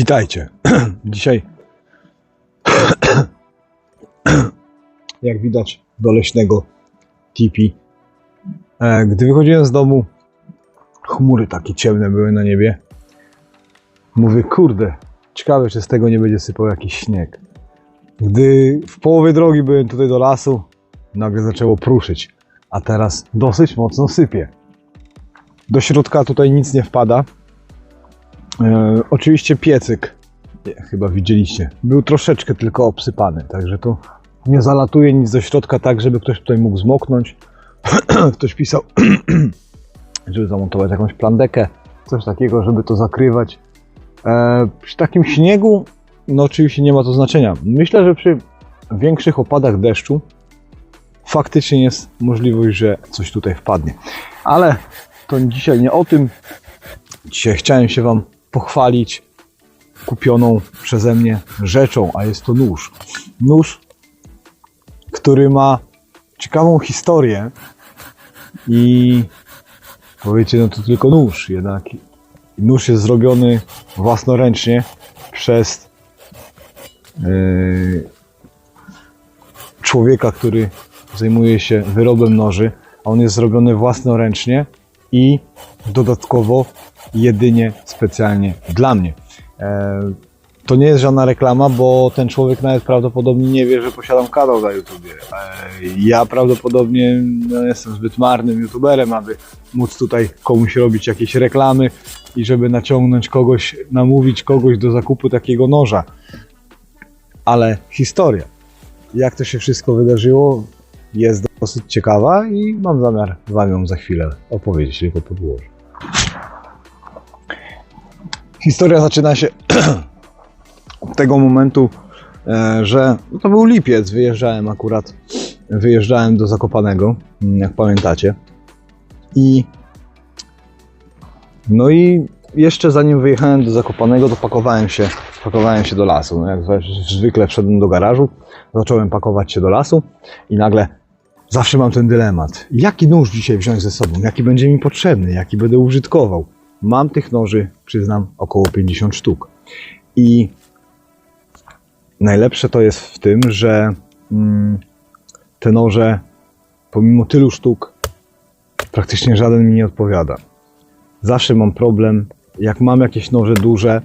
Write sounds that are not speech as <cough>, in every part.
Witajcie. <clears throat> Dzisiaj, <clears throat> jak widać, do leśnego tipi. E, Gdy wychodziłem z domu, chmury takie ciemne były na niebie. Mówię, kurde, ciekawe, czy z tego nie będzie sypał jakiś śnieg. Gdy w połowie drogi byłem tutaj do lasu, nagle zaczęło pruszyć, a teraz dosyć mocno sypie. Do środka tutaj nic nie wpada. E, oczywiście piecyk, nie, chyba widzieliście, był troszeczkę tylko obsypany, także to nie zalatuje nic do środka tak, żeby ktoś tutaj mógł zmoknąć. <clears throat> ktoś pisał, <clears throat> żeby zamontować jakąś plandekę, coś takiego, żeby to zakrywać. E, przy takim śniegu, no oczywiście nie ma to znaczenia. Myślę, że przy większych opadach deszczu faktycznie jest możliwość, że coś tutaj wpadnie. Ale to dzisiaj nie o tym. Dzisiaj chciałem się Wam pochwalić kupioną przeze mnie rzeczą, a jest to nóż. Nóż, który ma ciekawą historię i powiecie, no to tylko nóż, jednak nóż jest zrobiony własnoręcznie przez yy, człowieka, który zajmuje się wyrobem noży, a on jest zrobiony własnoręcznie i dodatkowo jedynie specjalnie dla mnie. E, To nie jest żadna reklama, bo ten człowiek nawet prawdopodobnie nie wie, że posiadam kanał na YouTubie. E, Ja prawdopodobnie no, jestem zbyt marnym YouTuberem, aby móc tutaj komuś robić jakieś reklamy i żeby naciągnąć kogoś, namówić kogoś do zakupu takiego noża. Ale historia, jak to się wszystko wydarzyło, jest dosyć ciekawa i mam zamiar Wam ją za chwilę opowiedzieć, tylko podłożę. Historia zaczyna się od <clears throat> tego momentu, e, że no to był lipiec, wyjeżdżałem akurat, wyjeżdżałem do Zakopanego, mm, jak pamiętacie. I no i jeszcze zanim wyjechałem do Zakopanego, to pakowałem się, pakowałem się do lasu. No jak zwykle wszedłem do garażu, zacząłem pakować się do lasu i nagle zawsze mam ten dylemat. Jaki nóż dzisiaj wziąć ze sobą? Jaki będzie mi potrzebny? Jaki będę użytkował? Mam tych noży, przyznam, około 50 sztuk. I najlepsze to jest w tym, że mm, te noże, pomimo tylu sztuk, praktycznie żaden mi nie odpowiada. Zawsze mam problem, jak mam jakieś noże duże,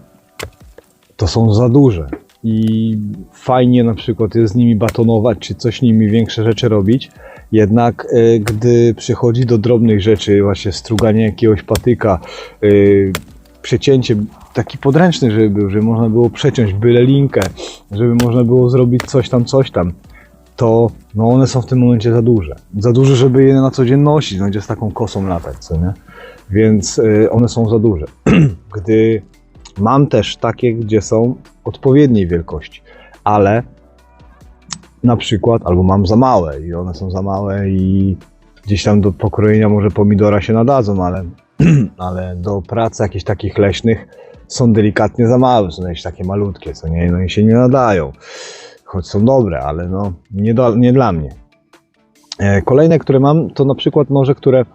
to są za duże. I fajnie na przykład jest z nimi batonować, czy coś nimi większe rzeczy robić. Jednak e, gdy przychodzi do drobnych rzeczy, właśnie struganie jakiegoś patyka, e, przecięcie taki podręczny, żeby był, żeby można było przeciąć byle linkę, żeby można było zrobić coś tam, coś tam, to no one są w tym momencie za duże. Za duże, żeby je na co dzień nosić, no z taką kosą latać, co nie? Więc e, one są za duże. <clears throat> Gdy mam też takie, gdzie są odpowiedniej wielkości, ale na przykład, albo mam za małe i one są za małe i gdzieś tam do pokrojenia może pomidora się nadadzą, ale, <clears throat> ale do pracy jakichś takich leśnych są delikatnie za małe, są jakieś takie malutkie, co nie, no i się nie nadają. Choć są dobre, ale no nie, do, nie dla mnie. E, Kolejne, które mam, to na przykład noże, które,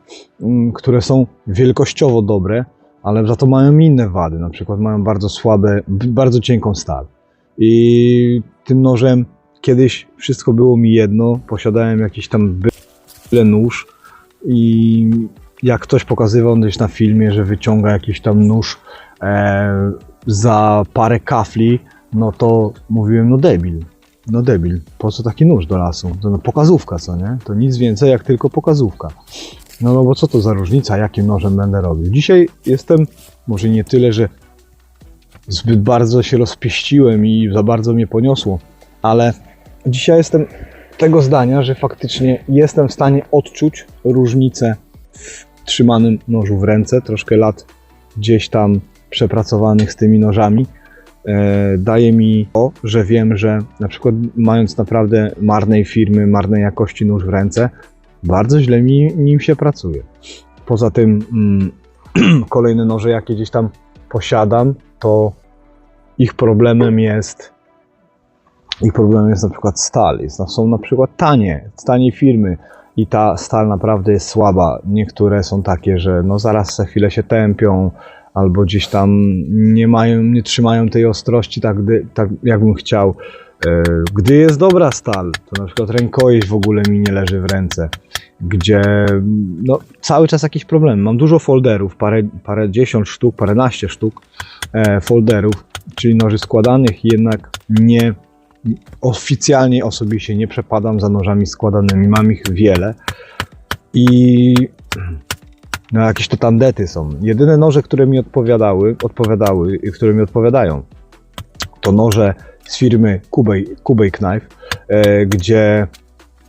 mm, które są wielkościowo dobre, ale za to mają inne wady. Na przykład mają bardzo słabe, bardzo cienką stal. I tym nożem kiedyś wszystko było mi jedno. Posiadałem jakiś tam byle nóż i jak ktoś pokazywał gdzieś na filmie, że wyciąga jakiś tam nóż e, za parę kafli, no to mówiłem, no debil, no debil, po co taki nóż do lasu? To no pokazówka, co nie? To nic więcej jak tylko pokazówka. No, no bo co to za różnica, jakim nożem będę robił? Dzisiaj jestem, może nie tyle, że zbyt bardzo się rozpieściłem i za bardzo mnie poniosło, ale dzisiaj jestem tego zdania, że faktycznie jestem w stanie odczuć różnicę w trzymanym nożu w ręce, troszkę lat gdzieś tam przepracowanych z tymi nożami. E, daje mi to, że wiem, że na przykład mając naprawdę marnej firmy, marnej jakości nóż w ręce, bardzo źle mi nim się pracuje. Poza tym mm, <clears throat> kolejne noże, jakie gdzieś tam posiadam, to ich problemem jest ich problemem jest na przykład stal. Jest, są na przykład tanie, z taniej firmy i ta stal naprawdę jest słaba. Niektóre są takie, że no zaraz za chwilę się tępią, albo gdzieś tam nie mają, nie trzymają tej ostrości tak, gdy, tak jakbym chciał. E, Gdy jest dobra stal, to na przykład rękojeść w ogóle mi nie leży w ręce, gdzie no, cały czas jakieś problemy. Mam dużo folderów, parę, parę dziesiąt sztuk, paręnaście sztuk e, folderów, czyli noży składanych, jednak nie oficjalnie osobiście nie przepadam za nożami składanymi. Mam ich wiele i no, jakieś to tandety są. Jedyne noże, które mi odpowiadały, odpowiadały, które mi odpowiadają, to noże z firmy Kubej, Kubej Knife, e, gdzie,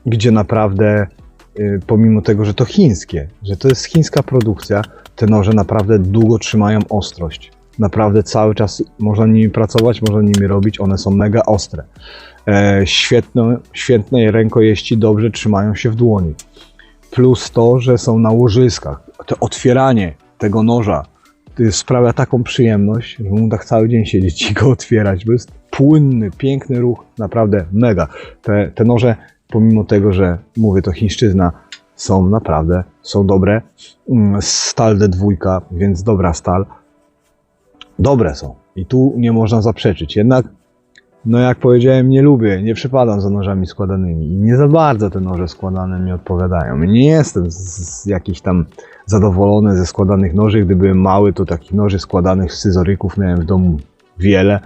gdzie naprawdę e, pomimo tego, że to chińskie, że to jest chińska produkcja, te noże naprawdę długo trzymają ostrość. Naprawdę cały czas można nimi pracować, można nimi robić, one są mega ostre. E, świetne, świetne rękojeści dobrze trzymają się w dłoni. Plus to, że są na łożyskach. To otwieranie tego noża sprawia taką przyjemność, że mógł tak cały dzień siedzieć i go otwierać, bo jest płynny, piękny ruch, naprawdę mega. Te, te noże, pomimo tego, że mówię to chińszczyzna, są naprawdę, są dobre. Mm, Stal D2, więc dobra stal. Dobre są. I tu nie można zaprzeczyć. Jednak, no jak powiedziałem, nie lubię, nie przypadam za nożami składanymi. I nie za bardzo te noże składane mi odpowiadają. Nie jestem z, z jakiś tam zadowolony ze składanych noży. Gdy byłem mały, to takich noży składanych z scyzoryków miałem w domu wiele.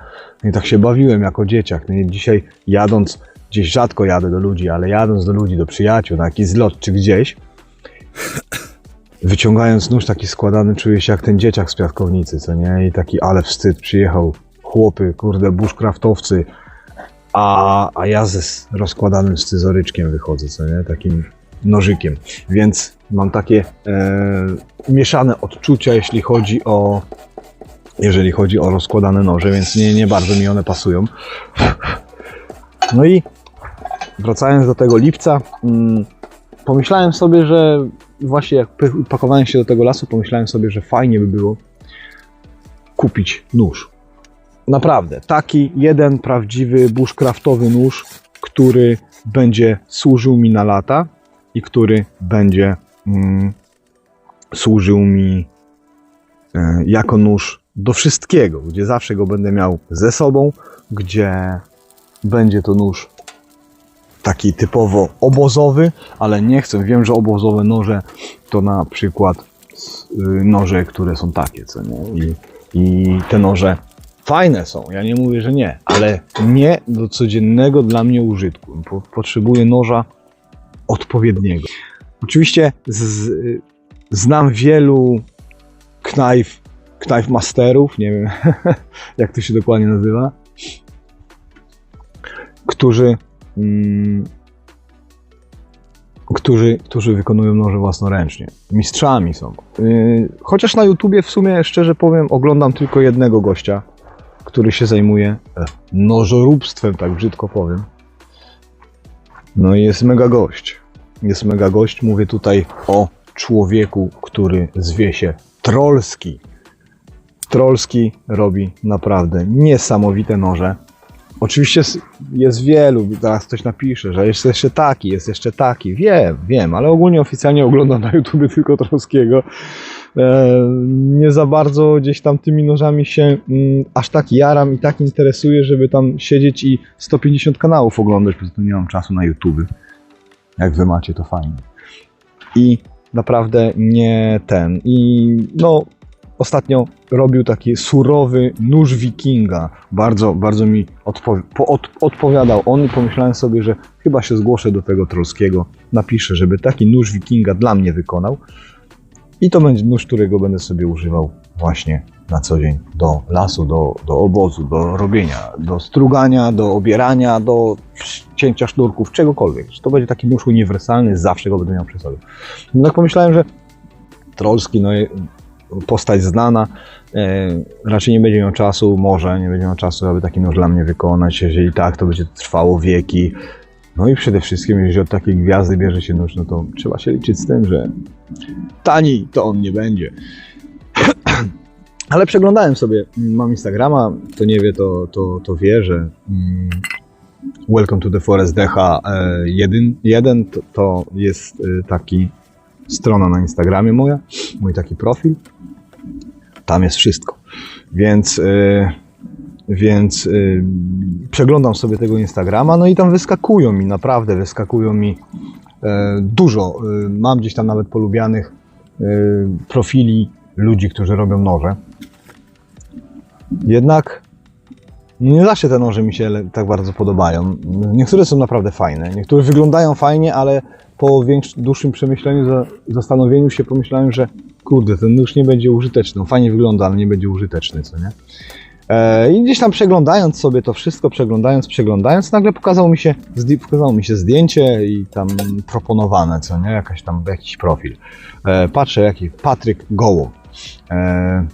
I tak się bawiłem jako dzieciak. No i dzisiaj jadąc, gdzieś rzadko jadę do ludzi, ale jadąc do ludzi, do przyjaciół, na jakiś zlot czy gdzieś, wyciągając nóż taki składany, czuję się jak ten dzieciak z piaskownicy, co nie? I taki, ale wstyd, przyjechał chłopy, kurde, bushcraftowcy, a, a ja ze rozkładanym scyzoryczkiem wychodzę, co nie? Takim nożykiem. Więc mam takie e, mieszane odczucia, jeśli chodzi o jeżeli chodzi o rozkładane noże, więc nie, nie bardzo mi one pasują. No i wracając do tego lipca, mm, pomyślałem sobie, że właśnie jak pakowałem się do tego lasu, pomyślałem sobie, że fajnie by było kupić nóż. Naprawdę, taki jeden prawdziwy bushcraftowy nóż, który będzie służył mi na lata i który będzie mm, służył mi e, jako nóż do wszystkiego, gdzie zawsze go będę miał ze sobą, gdzie będzie to nóż taki typowo obozowy, ale nie chcę, wiem, że obozowe noże to na przykład y, noże, które są takie, co nie? I, i te noże fajne są, ja nie mówię, że nie, ale nie do codziennego dla mnie użytku. Po, potrzebuję noża odpowiedniego. Oczywiście z, y, znam wielu knife, knife masterów, nie wiem <laughs> jak to się dokładnie nazywa, którzy, którzy, którzy wykonują noże własnoręcznie. Mistrzami są. Yy, chociaż na YouTubie w sumie, szczerze powiem, oglądam tylko jednego gościa, który się zajmuje e, nożoróbstwem, tak brzydko powiem. No i jest mega gość. Jest mega gość. Mówię tutaj o człowieku, który zwie się Trollski. Trollski robi naprawdę niesamowite noże. Oczywiście jest wielu, zaraz ktoś napisze, że jest jeszcze taki, jest jeszcze taki. Wiem, wiem, ale ogólnie oficjalnie oglądam na YouTube tylko Trollskiego. E, nie za bardzo gdzieś tam tymi nożami się mm, aż tak jaram i tak interesuję, żeby tam siedzieć i 150 kanałów oglądać, po prostu nie mam czasu na YouTube. Jak wy macie, to fajnie. I naprawdę nie ten. I no, ostatnio robił taki surowy nóż wikinga. Bardzo, bardzo mi odpo- po- od- odpowiadał on i pomyślałem sobie, że chyba się zgłoszę do tego Trollskiego. Napiszę, żeby taki nóż wikinga dla mnie wykonał. I to będzie nóż, którego będę sobie używał właśnie na co dzień do lasu, do, do obozu, do robienia, do strugania, do obierania, do cięcia sznurków, czegokolwiek. To będzie taki nóż uniwersalny, zawsze go będę miał przy sobie. No tak pomyślałem, że Trollski, no postać znana, e, raczej nie będzie miał czasu, może nie będzie miał czasu, aby taki nóż dla mnie wykonać. Jeżeli tak, to będzie to trwało wieki. No i przede wszystkim, jeżeli od takiej gwiazdy bierze się nóż, no to trzeba się liczyć z tym, że tani to on nie będzie. <clears throat> Ale przeglądałem sobie, mam Instagrama, kto nie wie, to, to, to wie, że mm, Welcome to the Forest DH1 jeden, to, to jest y, taki strona na Instagramie moja, mój taki profil. Tam jest wszystko. Więc, y, więc y, przeglądam sobie tego Instagrama, no i tam wyskakują mi, naprawdę wyskakują mi e, dużo. Y, Mam gdzieś tam nawet polubianych y, profili ludzi, którzy robią noże. Jednak nie zawsze te noże mi się tak bardzo podobają. Niektóre są naprawdę fajne, niektóre wyglądają fajnie, ale po dłuższym przemyśleniu, za- zastanowieniu się pomyślałem, że kurde, ten nóż nie będzie użyteczny. Fajnie wygląda, ale nie będzie użyteczny, co nie? E, I gdzieś tam przeglądając sobie to wszystko, przeglądając, przeglądając, nagle pokazało mi się, pokazało mi się zdjęcie i tam proponowane, co nie? Jakaś tam, jakiś profil. E, patrzę, jaki Patryk Goło. E,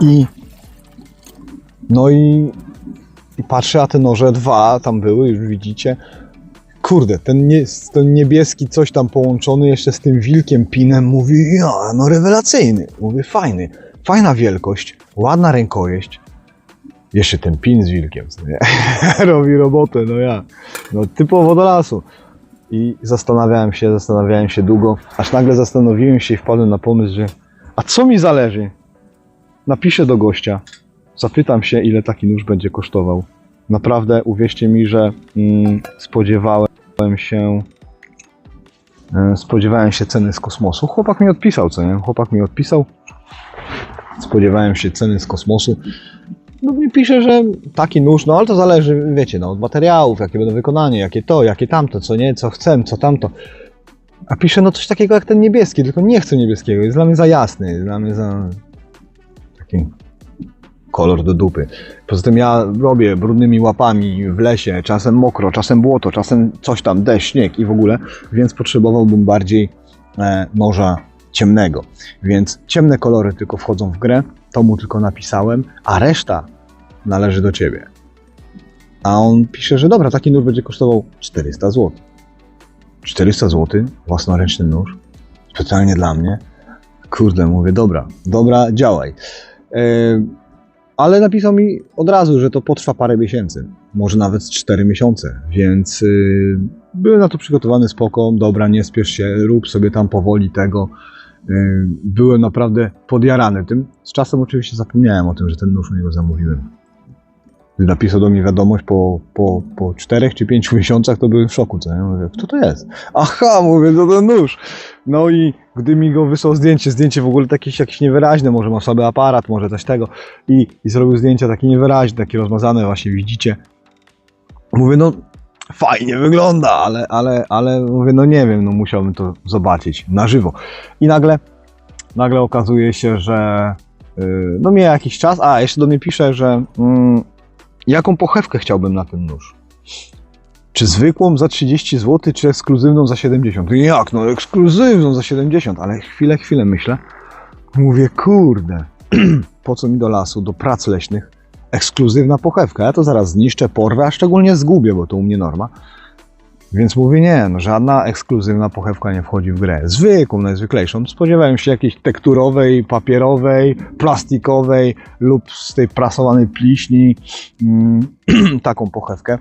I no i, i patrzę, a te noże dwa tam były, już widzicie. Kurde, ten, nie, ten niebieski coś tam połączony jeszcze z tym wilkiem pinem, mówi, ja, no rewelacyjny. Mówię, fajny, fajna wielkość, ładna rękojeść. Jeszcze ten pin z wilkiem, nie? <laughs> Robi robotę, no ja. No typowo do lasu. I zastanawiałem się, zastanawiałem się długo, aż nagle zastanowiłem się i wpadłem na pomysł, że a co mi zależy? Napiszę do gościa, zapytam się, ile taki nóż będzie kosztował. Naprawdę, uwierzcie mi, że mm, spodziewałem się e, spodziewałem się ceny z kosmosu. Chłopak mi odpisał, co nie? Chłopak mi odpisał. Spodziewałem się ceny z kosmosu. No mi pisze, że taki nóż, no ale to zależy, wiecie, no, od materiałów, jakie będą wykonanie, jakie to, jakie tamto, co nie, co chcę, co tamto. A pisze, no coś takiego jak ten niebieski, tylko nie chcę niebieskiego, jest dla mnie za jasny, jest dla mnie za taki kolor do dupy. Poza tym ja robię brudnymi łapami w lesie, czasem mokro, czasem błoto, czasem coś tam, deszcz, śnieg i w ogóle, więc potrzebowałbym bardziej e, noża ciemnego. Więc ciemne kolory tylko wchodzą w grę, to mu tylko napisałem, a reszta należy do ciebie. A on pisze, że dobra, taki nóż będzie kosztował 400 zł. 400 zł, własnoręczny nóż, specjalnie dla mnie. Kurde, mówię, dobra, dobra, działaj. E, ale napisał mi od razu, że to potrwa parę miesięcy, może nawet z 4 miesiące, więc y, byłem na to przygotowany spoko, dobra, nie spiesz się, rób sobie tam powoli tego. Y, byłem naprawdę podjarany tym. Z czasem oczywiście zapomniałem o tym, że ten nóż u niego zamówiłem. Napisał do mnie wiadomość po, po, po 4 czy 5 miesiącach, to byłem w szoku, co mówię, kto to jest? Aha, mówię, to ten nóż. No i gdy mi go wysłał zdjęcie, zdjęcie w ogóle jakieś, jakieś niewyraźne, może ma słaby aparat, może coś tego i, i zrobił zdjęcia takie niewyraźne, takie rozmazane, właśnie widzicie. Mówię, no fajnie wygląda, ale, ale, ale mówię, no nie wiem, no musiałbym to zobaczyć na żywo. I nagle, nagle okazuje się, że yy, no mija jakiś czas, a jeszcze do mnie pisze, że mm, jaką pochewkę chciałbym na ten nóż. Czy zwykłą za 30 zł, czy ekskluzywną za 70? Jak, no ekskluzywną za 70, ale chwilę, chwilę myślę. Mówię, kurde, <clears throat> po co mi do lasu, do prac leśnych, ekskluzywna pochewka. Ja to zaraz zniszczę, porwę, a szczególnie zgubię, bo to u mnie norma. Więc mówię, nie, no żadna ekskluzywna pochewka nie wchodzi w grę. Zwykłą, najzwyklejszą. Spodziewałem się jakiejś tekturowej, papierowej, plastikowej lub z tej prasowanej pliśni. Mm, <clears throat> taką pochewkę.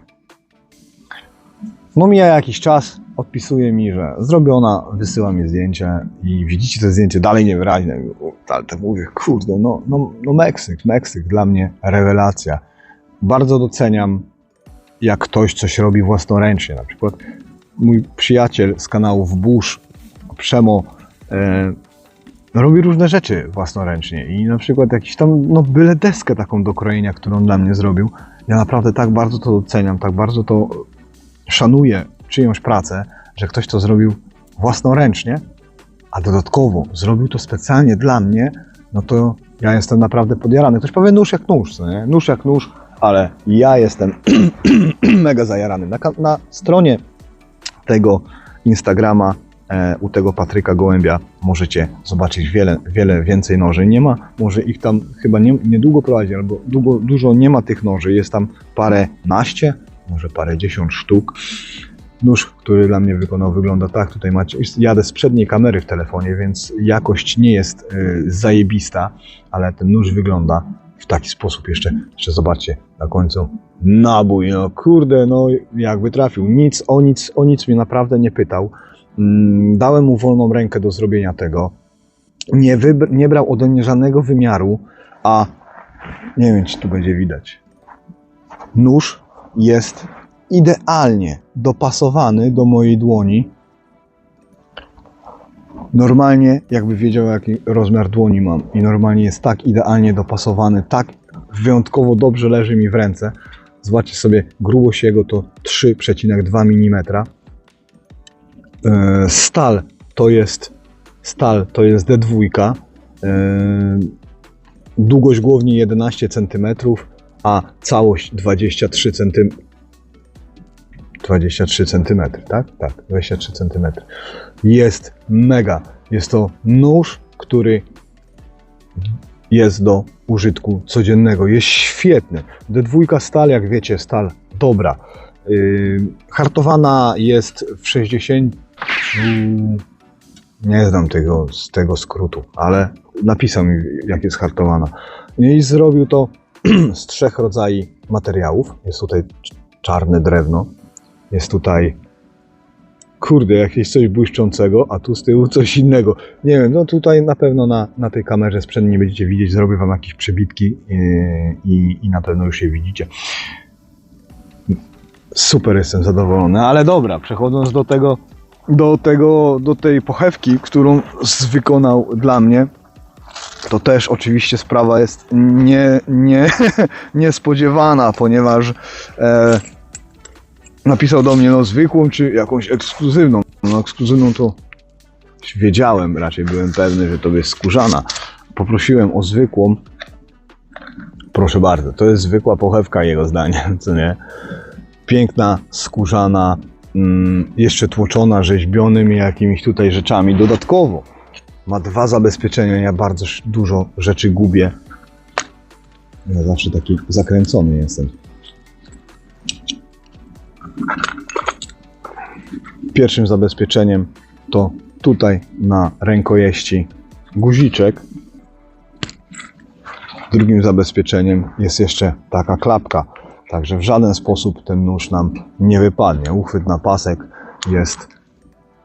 No mija jakiś czas, odpisuje mi, że zrobiona, wysyła mi zdjęcie i widzicie to zdjęcie dalej niewyraźne. Ale tak mówię, kurde, no, no, no Meksyk, Meksyk, dla mnie rewelacja. Bardzo doceniam, jak ktoś coś robi własnoręcznie. Na przykład mój przyjaciel z kanałów Bush, Przemo, e, robi różne rzeczy własnoręcznie i na przykład jakiś tam, no byle deskę taką do krojenia, którą dla mnie zrobił. Ja naprawdę tak bardzo to doceniam, tak bardzo to szanuję czyjąś pracę, że ktoś to zrobił własnoręcznie, a dodatkowo zrobił to specjalnie dla mnie, no to ja jestem naprawdę podjarany. Ktoś powie nóż jak nóż, nie? Nóż jak nóż, ale ja jestem <clears throat> mega zajarany. Na, na stronie tego Instagrama e, u tego Patryka Gołębia możecie zobaczyć wiele, wiele więcej noży. Nie ma, może ich tam chyba nie, niedługo prowadzi, albo długo, dużo nie ma tych noży. Jest tam parę naście, może parę dziesiąt sztuk. Nóż, który dla mnie wykonał, wygląda tak. Tutaj macie, jadę z przedniej kamery w telefonie, więc jakość nie jest y, zajebista, ale ten nóż wygląda w taki sposób jeszcze. Jeszcze zobaczcie na końcu nabój. No kurde, no jakby trafił. Nic o nic, o nic mnie naprawdę nie pytał. Mm, Dałem mu wolną rękę do zrobienia tego. nie, nie brał ode mnie żadnego wymiaru, a nie wiem, czy tu będzie widać. Nóż jest idealnie dopasowany do mojej dłoni. Normalnie, jakby wiedział, jaki rozmiar dłoni mam, i normalnie jest tak idealnie dopasowany, tak wyjątkowo dobrze leży mi w ręce. Zobaczcie sobie, grubość jego to 3,2 mm. E, Stal to jest stal to jest D2. e, Długość głowni 11 cm, a całość 23 cm. 23 cm, tak? Tak, 23 cm. Jest mega. Jest to nóż, który jest do użytku codziennego. Jest świetny. D2 stal, jak wiecie, stal dobra. Yy, hartowana jest w 60. Nie znam tego, z tego skrótu, ale napisał mi, jak jest hartowana. I zrobił to <clears throat> z trzech rodzajów materiałów. Jest tutaj czarne drewno, jest tutaj kurde, jakieś coś błyszczącego, a tu z tyłu coś innego. Nie wiem, no tutaj na pewno na, na tej kamerze sprzęt nie będziecie widzieć, zrobię wam jakieś przebitki yy, i, i na pewno już je widzicie. Super jestem zadowolony, ale dobra, przechodząc do tego, do tego, do tej pochewki, którą z- wykonał dla mnie, to też oczywiście sprawa jest nie, nie, <laughs> niespodziewana, ponieważ e, napisał do mnie no zwykłą czy jakąś ekskluzywną. No ekskluzywną to wiedziałem, raczej byłem pewny, że to jest skórzana. Poprosiłem o zwykłą. Proszę bardzo, to jest zwykła pochewka jego zdaniem, <laughs> co nie? Piękna, skórzana, mm, jeszcze tłoczona rzeźbionymi jakimiś tutaj rzeczami. Dodatkowo ma dwa zabezpieczenia, ja bardzo dużo rzeczy gubię. Ja zawsze taki zakręcony jestem. Pierwszym zabezpieczeniem to tutaj na rękojeści guziczek. Drugim zabezpieczeniem jest jeszcze taka klapka. Także w żaden sposób ten nóż nam nie wypadnie. Uchwyt na pasek jest.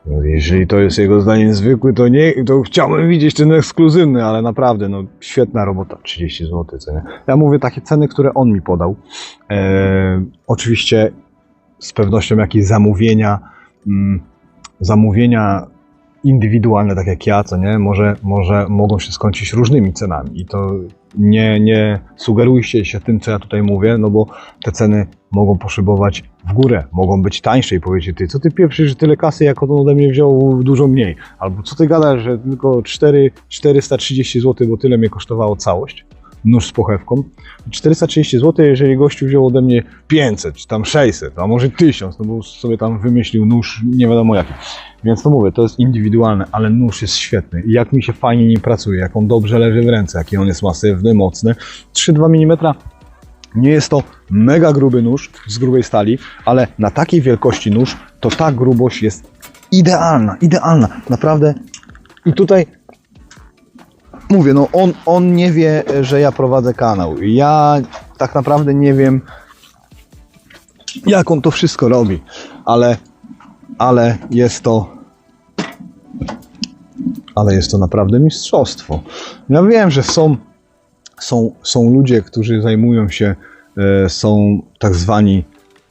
no, Jeżeli to jest jego zdaniem zwykły, to nie, to chciałbym widzieć ten ekskluzywny, ale naprawdę, no świetna robota, 30 zł, nie? Ja mówię takie ceny, które on mi podał. E, oczywiście z pewnością jakieś zamówienia, mm, zamówienia indywidualne, tak jak ja, co nie, może, może mogą się skończyć różnymi cenami. I to nie, nie sugerujcie się tym, co ja tutaj mówię, no bo te ceny mogą poszybować w górę, mogą być tańsze i powiecie, ty, co ty pieprzysz, że tyle kasy, jak on ode mnie wziął dużo mniej, albo co ty gadasz, że tylko 4, 430 zł, bo tyle mnie kosztowała całość, nóż z pochewką, 430 zł, jeżeli gościu wziął ode mnie 500, czy tam 600, a może 1000, no bo sobie tam wymyślił nóż nie wiadomo jaki. Więc to mówię, to jest indywidualne, ale nóż jest świetny. I jak mi się fajnie nim pracuje, jak on dobrze leży w ręce, jaki on jest masywny, mocny. 3-2 mm nie jest to mega gruby nóż z grubej stali, ale na takiej wielkości nóż to ta grubość jest idealna, idealna. Naprawdę. I tutaj mówię, no on, on nie wie, że ja prowadzę kanał. Ja tak naprawdę nie wiem, jak on to wszystko robi, ale, ale jest to ale jest to naprawdę mistrzostwo. Ja wiem, że są, są, są ludzie, którzy zajmują się, e, są tak zwani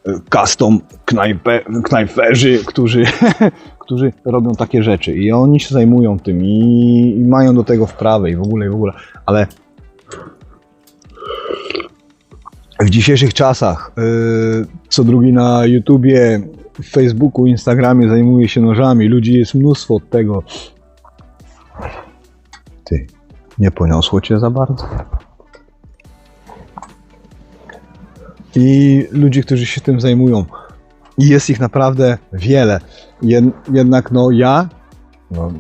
e, custom knajpe, knajperzy, którzy, <laughs> którzy robią takie rzeczy i oni się zajmują tym i, i mają do tego wprawę i w ogóle, i w ogóle, ale w dzisiejszych czasach e, co drugi na YouTubie, Facebooku, Instagramie zajmuje się nożami, ludzi jest mnóstwo od tego. Ty, nie poniosło cię za bardzo? I ludzi, którzy się tym zajmują. I jest ich naprawdę wiele. Jed, jednak no ja no,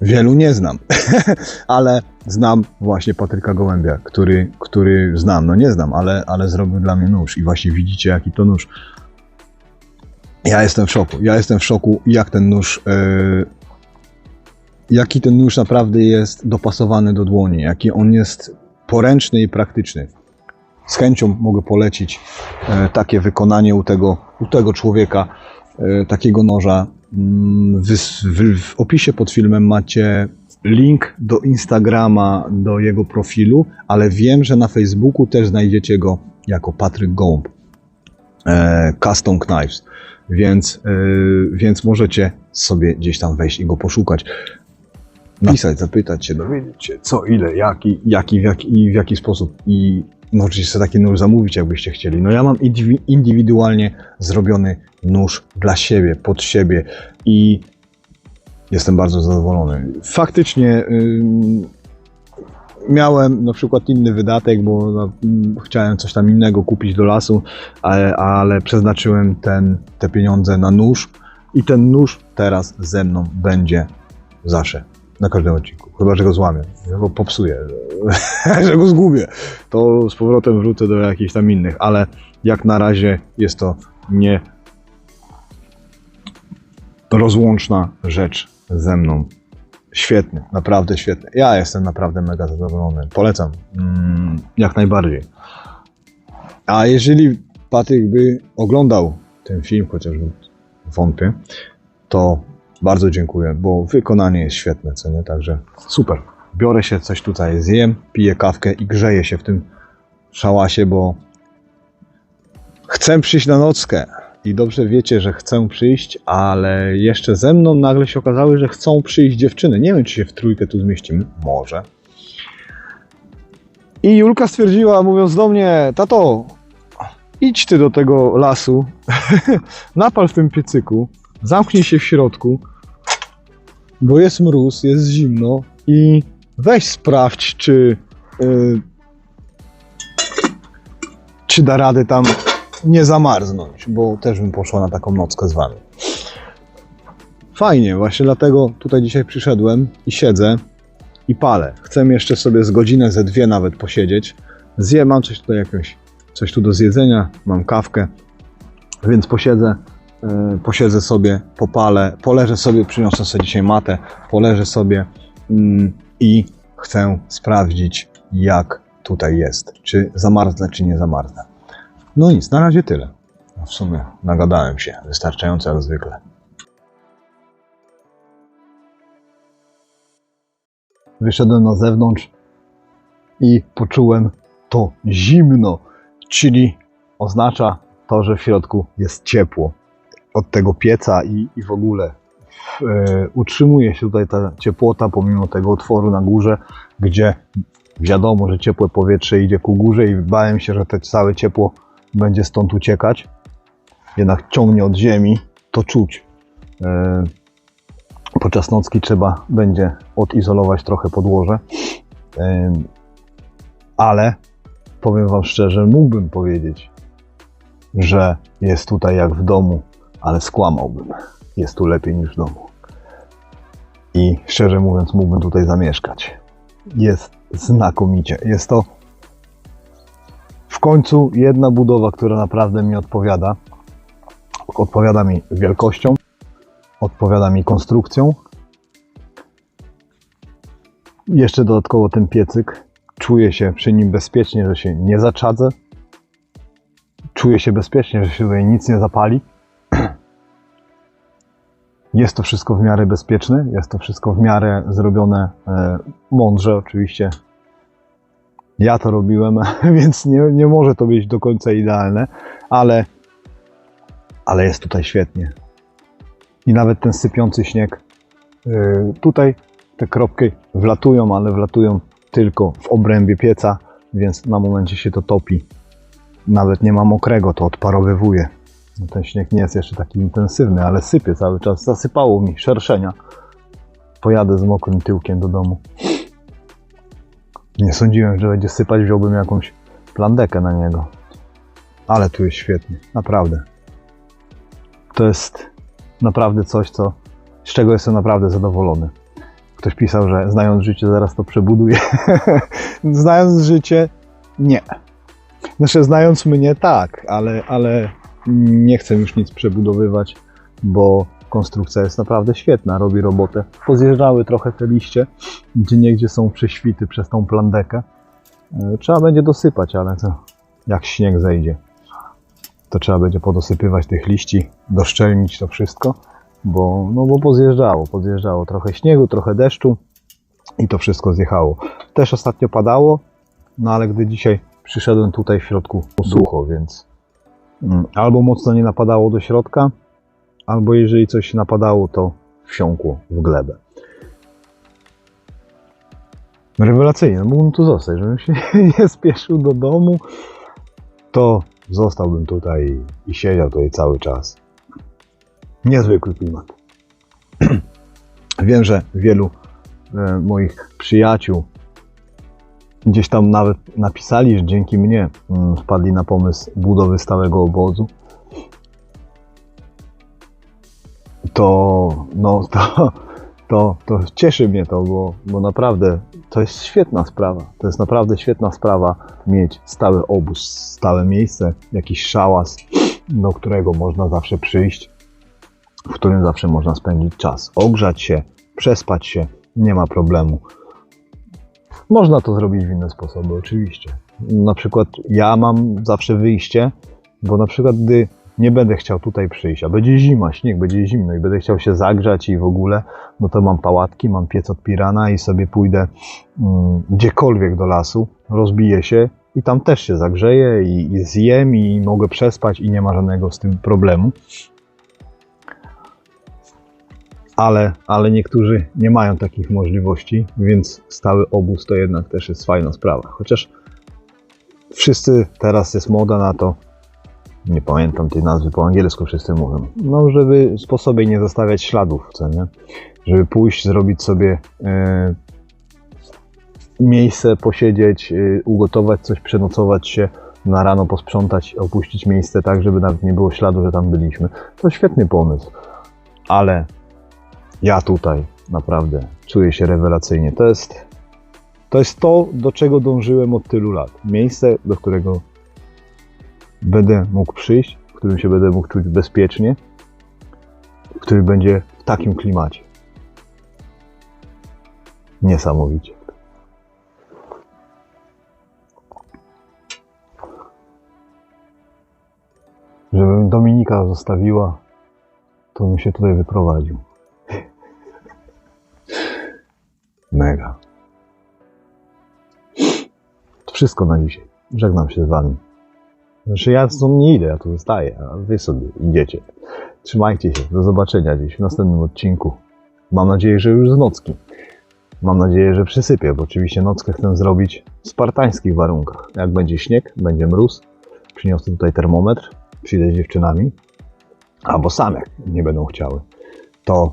wielu nie znam, <laughs> ale znam właśnie Patryka Gołębia, który, który znam, no nie znam, ale, ale zrobił dla mnie nóż i właśnie widzicie jaki to nóż. Ja jestem w szoku. Ja jestem w szoku, jak ten nóż, e, jaki ten nóż naprawdę jest dopasowany do dłoni, jaki on jest poręczny i praktyczny. Z chęcią mogę polecić e, takie wykonanie u tego, u tego człowieka, e, takiego noża. Mm, W, w, w opisie pod filmem macie link do Instagrama, do jego profilu, ale wiem, że na Facebooku też znajdziecie go jako Patryk Gołąb. E, Custom Knives. Więc, e, więc możecie sobie gdzieś tam wejść i go poszukać. Napisać, zapytać się, dowiedzieć się co, ile, jaki, jaki, w jaki, i w jaki sposób. I możecie sobie taki nóż zamówić, jakbyście chcieli. No ja mam indywi- indywidualnie zrobiony nóż dla siebie, pod siebie i jestem bardzo zadowolony. Faktycznie miałem na przykład inny wydatek, bo no, chciałem coś tam innego kupić do lasu, ale, ale przeznaczyłem ten, te pieniądze na nóż i ten nóż teraz ze mną będzie zawsze. Na każdym odcinku. Chyba, że go złamię, że go <laughs> popsuję, że- go zgubię. To z powrotem wrócę do jakichś tam innych, ale jak na razie jest to nie rozłączna rzecz ze mną. Świetny, naprawdę świetny. Ja jestem naprawdę mega zadowolony. Polecam. Mm, jak najbardziej. A jeżeli Patryk by oglądał ten film, chociaż wątpię, to bardzo dziękuję, bo wykonanie jest świetne, co nie? Także super. Biorę się coś tutaj, zjem, piję kawkę i grzeję się w tym szałasie, bo chcę przyjść na nockę. I dobrze wiecie, że chcę przyjść, ale jeszcze ze mną nagle się okazały, że chcą przyjść dziewczyny. Nie wiem, czy się w trójkę tu zmieścimy. Może. I Julka stwierdziła, mówiąc do mnie, tato, idź ty do tego lasu, <laughs> napal w tym piecyku, zamknij się w środku, bo jest mróz, jest zimno i weź sprawdź, czy, y, czy da radę tam nie zamarznąć, bo też bym poszła na taką nockę z wami. Fajnie, właśnie dlatego tutaj dzisiaj przyszedłem i siedzę i palę. Chcę jeszcze sobie z godzinę, ze dwie nawet posiedzieć. Zjem, mam coś tutaj jakieś, coś tu do zjedzenia, mam kawkę, więc posiedzę, yy, posiedzę sobie, popalę, poleżę sobie, przyniosę sobie dzisiaj matę, poleżę sobie mm, i chcę sprawdzić, jak tutaj jest. Czy zamarznę, czy nie zamarznę. No nic, na razie tyle. No W sumie nagadałem się, wystarczająco jak zwykle. Wyszedłem na zewnątrz i poczułem to zimno, czyli oznacza to, że w środku jest ciepło. Od tego pieca i, i w ogóle e, utrzymuje się tutaj ta ciepłota pomimo tego otworu na górze, gdzie wiadomo, że ciepłe powietrze idzie ku górze i bałem się, że to całe ciepło będzie stąd uciekać. Jednak ciągnie od ziemi, to czuć. E, Podczas nocki trzeba będzie odizolować trochę podłoże. E, Ale powiem Wam szczerze, mógłbym powiedzieć, że jest tutaj jak w domu, ale skłamałbym. Jest tu lepiej niż w domu. I szczerze mówiąc, mógłbym tutaj zamieszkać. Jest znakomicie. Jest to w końcu jedna budowa, która naprawdę mi odpowiada. Odpowiada mi wielkością, odpowiada mi konstrukcją. Jeszcze dodatkowo ten piecyk. Czuję się przy nim bezpiecznie, że się nie zaczadzę. Czuję się bezpiecznie, że się tutaj nic nie zapali. <clears throat> Jest to wszystko w miarę bezpieczne, jest to wszystko w miarę zrobione e, mądrze, oczywiście ja to robiłem, <laughs> więc nie, nie może to być do końca idealne, ale, ale jest tutaj świetnie. I nawet ten sypiący śnieg, yy, tutaj te kropki wlatują, ale wlatują tylko w obrębie pieca, więc na momencie się to topi. Nawet nie ma mokrego, to odparowywuje. No, Ten śnieg nie jest jeszcze taki intensywny, ale sypie cały czas. Zasypało mi szerszenia. Pojadę z mokrym tyłkiem do domu. Nie sądziłem, że będzie sypać, wziąłbym jakąś plandekę na niego. Ale tu jest świetnie, naprawdę. To jest naprawdę coś, co, z czego jestem naprawdę zadowolony. Ktoś pisał, że znając życie, zaraz to przebuduję. <laughs> znając życie, nie. Znaczy, znając mnie, tak, ale, ale nie chcę już nic przebudowywać, bo konstrukcja jest naprawdę świetna, robi robotę. Pozjeżdżały trochę te liście, gdzie niegdzie są prześwity przez tą plandekę. E, Trzeba będzie dosypać, ale to jak śnieg zejdzie, to trzeba będzie podosypywać tych liści, doszczelnić to wszystko, bo, no bo pozjeżdżało, pozjeżdżało trochę śniegu, trochę deszczu. i to wszystko zjechało. Też ostatnio padało, no ale gdy dzisiaj przyszedłem tutaj w środku sucho, więc albo mocno nie napadało do środka, albo jeżeli coś napadało, to wsiąkło w glebę. Rewelacyjnie, mógłbym tu zostać, żebym się <laughs> nie spieszył do domu, to zostałbym tutaj i siedział tutaj cały czas. Niezwykły klimat. <clears throat> Wiem, że wielu e, moich przyjaciół gdzieś tam nawet napisali, że dzięki mnie mm, wpadli na pomysł budowy stałego obozu. To, no, to, to, to cieszy mnie to, bo, bo naprawdę to jest świetna sprawa. To jest naprawdę świetna sprawa mieć stały obóz, stałe miejsce, jakiś szałas, do którego można zawsze przyjść, w którym zawsze można spędzić czas, ogrzać się, przespać się, nie ma problemu. Można to zrobić w inne sposoby, oczywiście. Na przykład ja mam zawsze wyjście, bo na przykład gdy nie będę chciał tutaj przyjść, a będzie zima, śnieg, będzie zimno i będę chciał się zagrzać i w ogóle, no to mam pałatki, mam piec od pirana i sobie pójdę mm, gdziekolwiek do lasu, rozbiję się i tam też się zagrzeję i, i zjem i mogę przespać i nie ma żadnego z tym problemu. Ale, ale niektórzy nie mają takich możliwości, więc stały obóz to jednak też jest fajna sprawa. Chociaż wszyscy teraz jest moda na to, nie pamiętam tej nazwy po angielsku, wszyscy mówią, no żeby sposobie nie zostawiać śladów, co nie? Żeby pójść, zrobić sobie e, miejsce, posiedzieć, e, ugotować coś, przenocować się, na rano posprzątać, opuścić miejsce tak, żeby nawet nie było śladu, że tam byliśmy. To świetny pomysł, ale ja tutaj naprawdę czuję się rewelacyjnie. To jest, to jest to, do czego dążyłem od tylu lat. Miejsce, do którego będę mógł przyjść, w którym się będę mógł czuć bezpiecznie, który będzie w takim klimacie. Niesamowicie. Żebym Dominika zostawiła, to bym się tutaj wyprowadził. Mega. To wszystko na dzisiaj. Żegnam się z Wami. Znaczy ja stąd nie idę, ja tu zostaję, a Wy sobie idziecie. Trzymajcie się. Do zobaczenia gdzieś w następnym odcinku. Mam nadzieję, że już z nocki. Mam nadzieję, że przysypię, bo oczywiście nockę chcę zrobić w spartańskich warunkach. Jak będzie śnieg, będzie mróz, przyniosę tutaj termometr, przyjdę z dziewczynami, albo sam jak nie będą chciały, to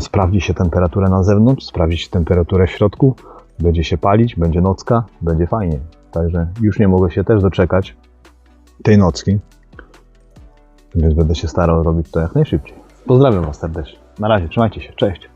sprawdzi się temperaturę na zewnątrz, sprawdzi się temperaturę w środku, będzie się palić, będzie nocka, będzie fajnie. Także już nie mogę się też doczekać tej nocki, więc będę się starał robić to jak najszybciej. Pozdrawiam Was serdecznie. Na razie, trzymajcie się, cześć.